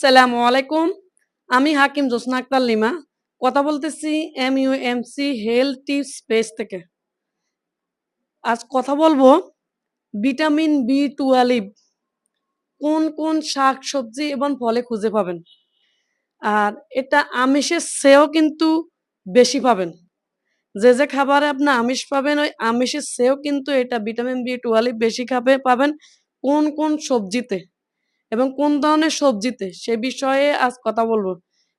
সালামু আলাইকুম। আমি হাকিম জোসনা আক্তার লিমা। কথা বলতেছি M U M C health tips page থেকে। আজ কথা বলব ভিটামিন বি টুয়েলভ কোন কোন শাক সবজি এবং ফলে খুঁজে পাবেন। আর এটা আমিষের চেয়েও কিন্তু বেশি পাবেন। যে যে খাবারে আপনি আমিষ পাবেন, ওই আমিষের চেয়েও কিন্তু এটা ভিটামিন বি টুয়েলভ বেশি খাবে, পাবেন কোন কোন সবজিতে। এবং কোন ধরনের সবজিতে সে বিষয়ে আজ কথা বলব।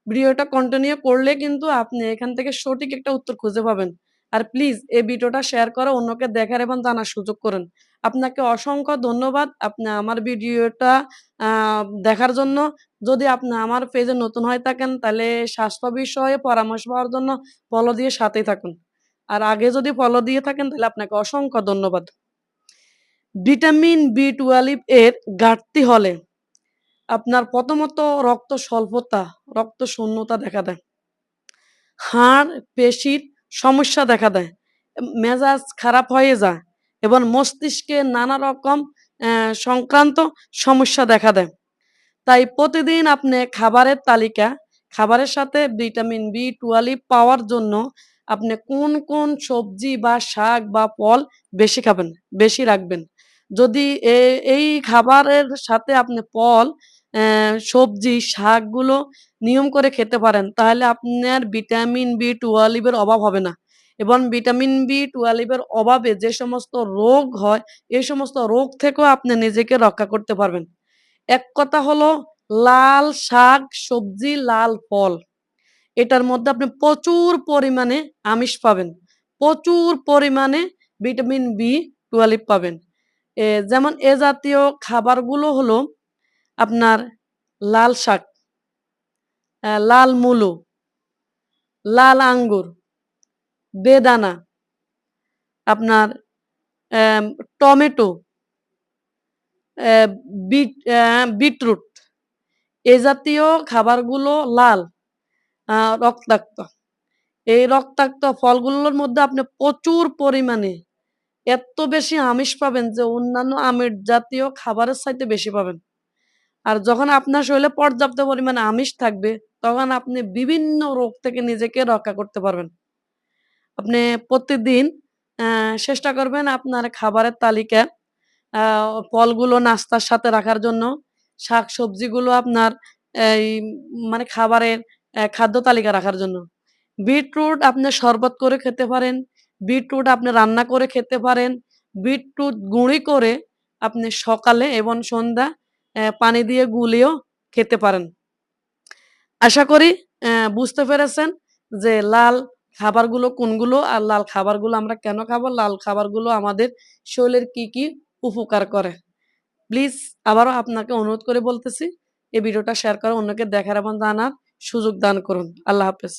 ভিডিওটা কন্টিনিউ করলে কিন্তু আপনি এখান থেকে সঠিক একটা উত্তর খুঁজে পাবেন। আর প্লিজ এই ভিডিওটা শেয়ার করে অন্যকে দেখার এবং জানার সুযোগ করেন। আপনাকে অসংখ্য ধন্যবাদ আপনি আমার ভিডিওটা দেখার জন্য। যদি আপনি আমার পেজে নতুন হয়ে থাকেন, তাহলে স্বাস্থ্য বিষয়ে পরামর্শ পাওয়ার জন্য ফলো দিয়ে সাথেই থাকুন। আর আগে যদি ফলো দিয়ে থাকেন, তাহলে আপনাকে অসংখ্য ধন্যবাদ। ভিটামিন বি টুয়েলভ এর ঘাটতি হলে আপনার প্রথমত রক্ত স্বল্পতা, রক্ত শূন্যতা দেখা দেয়। হাড়, পেশির সমস্যা দেখা দেয়। মেজাজ খারাপ হয়ে যায় এবং মস্তিষ্কে নানা রকম সংক্রান্ত সমস্যা দেখা দেয়। তাই প্রতিদিন আপনি খাবারের তালিকা, খাবারের সাথে ভিটামিন বি টুয়েলভ পাওয়ার জন্য আপনি কোন কোন সবজি বা শাক বা ফল বেশি খাবেন, বেশি রাখবেন? যদি এই খাবারের সাথে আপনি ফল সবজি, শাকগুলো নিয়ম করে খেতে পারেন। তাহলে আপনার ভিটামিন বি টুয়েলভের অভাব হবে না। এবং ভিটামিন বি টুয়েলভের অভাবে যে সমস্ত রোগ হয় এই সমস্ত রোগ থেকেও আপনি নিজেকে রক্ষা করতে পারবেন। এক কথা হলো, লাল শাক, সবজি, লাল ফল, এটার মধ্যে আপনি প্রচুর পরিমাণে আমিষ পাবেন। প্রচুর পরিমাণে ভিটামিন বি টুয়েলভ পাবেন। যেমন এ জাতীয় খাবারগুলো হলো আপনার লাল শাক লাল মূলো, লাল আঙ্গুর, বেদানা, আপনার টমেটো বিট বিটরুট, এ জাতীয় খাবারগুলো লাল রক্তাক্ত। এই রক্তাক্ত ফলগুলোর মধ্যে আপনি প্রচুর পরিমাণে এত বেশি আমিষ পাবেন যে অন্যান্য আমিষ জাতীয় খাবারের চাইতে বেশি পাবেন। আর যখন আপনার শরীরে পর্যাপ্ত পরিমাণে আমিষ থাকবে, তখন আপনি বিভিন্ন রোগ থেকে নিজেকে রক্ষা করতে পারবেন। আপনি প্রতিদিন চেষ্টা করবেন আপনার খাবারের তালিকা ফলগুলো নাস্তার সাথে রাখার জন্য। শাক সবজিগুলো আপনার, এই মানে খাবারের খাদ্য তালিকা রাখার জন্য। বিটরুট আপনি শরবত করে খেতে পারেন, বিটরুট আপনি রান্না করে খেতে পারেন, বিটরুট গুঁড়ি করে আপনি সকালে এবং সন্ধ্যা পানি দিয়ে গুলিয়েও খেতে পারেন। আশা করি বুঝতে পেরেছেন যে লাল খাবারগুলো কোনগুলো আর লাল খাবারগুলো আমরা কেন খাব? লাল খাবারগুলো আমাদের শরীরের কি কি উপকার করে? প্লিজ আবারও আপনাকে অনুরোধ করে বলতেছি, এই ভিডিওটা শেয়ার করে অন্যকে দেখার এবং জানার সুযোগ দান করুন। আল্লাহ হাফেজ।